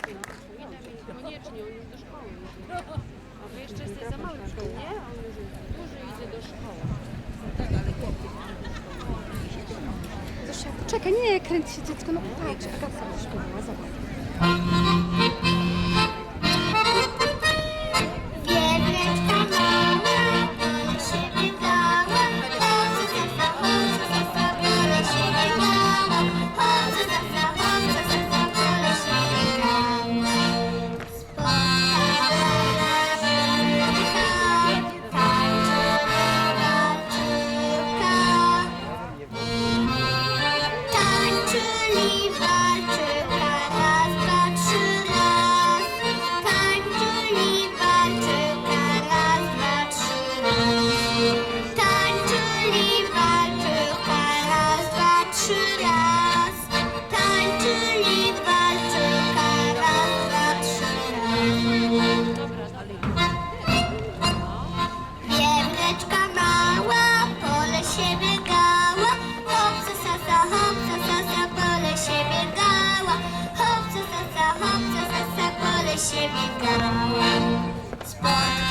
tak, no. Koniecznie, on jest do szkoły. A wy jeszcze jesteś za mały szkoły, nie? On już duży idzie do szkoły. Tak, ale poczekaj, nie kręć się dziecko, no patrz, Agata do. наши века. Спать